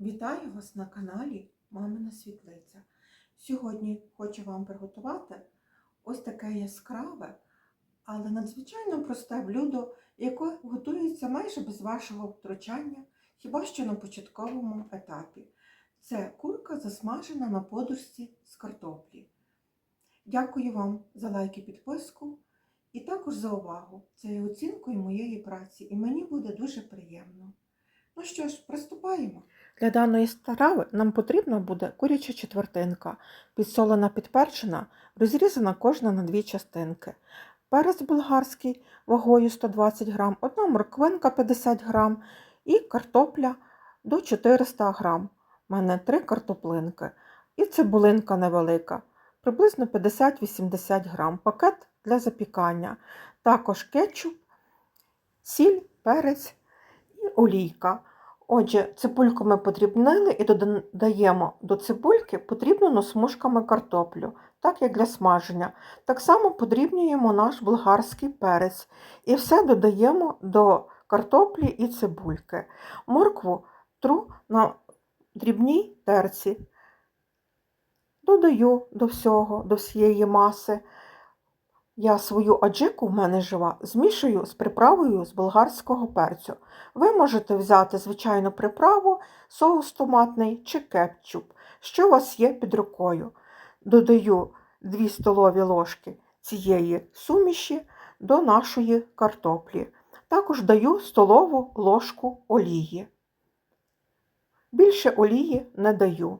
Вітаю вас на каналі Мамина Світлиця. Сьогодні хочу вам приготувати ось таке яскраве, але надзвичайно просте блюдо, яке готується майже без вашого втручання, хіба що на початковому етапі. Це курка засмажена на подушці з картоплі. Дякую вам за лайк і підписку і також за увагу. Це є оцінкою моєї праці, і мені буде дуже приємно. Ну що ж, приступаємо. Для даної страви нам потрібна буде куряча четвертинка, підсолена підперчена, розрізана кожна на дві частинки. Перець болгарський вагою 120 г, одна морквинка 50 г і картопля до 400 г. У мене три картоплинки і цибулинка невелика, приблизно 50-80 г. Пакет для запікання. Також кетчуп, сіль, перець і олійка. Отже, цибульку ми подрібнили і додаємо до цибульки подрібнену смужками картоплю, так як для смаження. Так само подрібнюємо наш болгарський перець і все додаємо до картоплі і цибульки. Моркву тру на дрібній терці. Додаю до всього, до всієї маси. Я свою аджику в мене жива змішую з приправою з болгарського перцю. Ви можете взяти звичайну приправу, соус томатний чи кетчуп, що у вас є під рукою. Додаю 2 столові ложки цієї суміші до нашої картоплі. Також даю столову ложку олії. Більше олії не даю.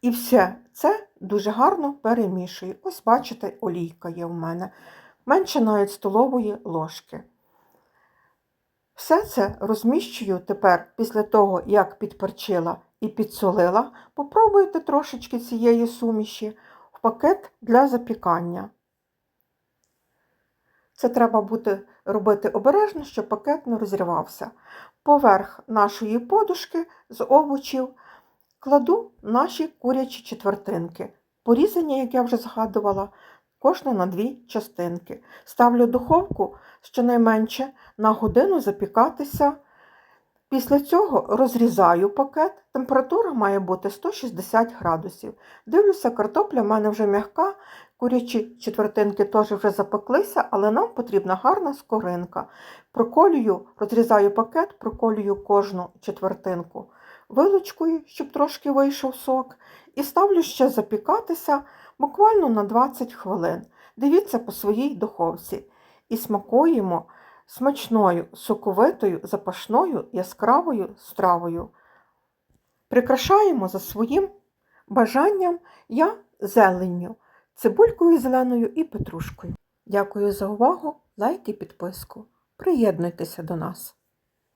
І все це дуже гарно перемішую. Ось, бачите, олійка є в мене. Менше навіть столової ложки. Все це розміщую тепер після того, як підперчила і підсолила. Попробуйте трошечки цієї суміші в пакет для запікання. Це треба буде робити обережно, щоб пакет не розірвався. Поверх нашої подушки з овочів кладу наші курячі четвертинки, порізані, як я вже згадувала, кожна на дві частинки. Ставлю духовку щонайменше на годину запікатися. Після цього розрізаю пакет, температура має бути 160 градусів. Дивлюся, картопля в мене вже м'яка, курячі четвертинки теж вже запеклися, але нам потрібна гарна скоринка. Проколюю, розрізаю пакет, проколюю кожну четвертинку вилочкою, щоб трошки вийшов сок, і ставлю ще запікатися буквально на 20 хвилин. Дивіться по своїй духовці. І смакуємо смачною, соковитою, запашною, яскравою стравою. Прикрашаємо за своїм бажанням я зеленню, цибулькою зеленою і петрушкою. Дякую за увагу, лайк і підписку. Приєднуйтеся до нас.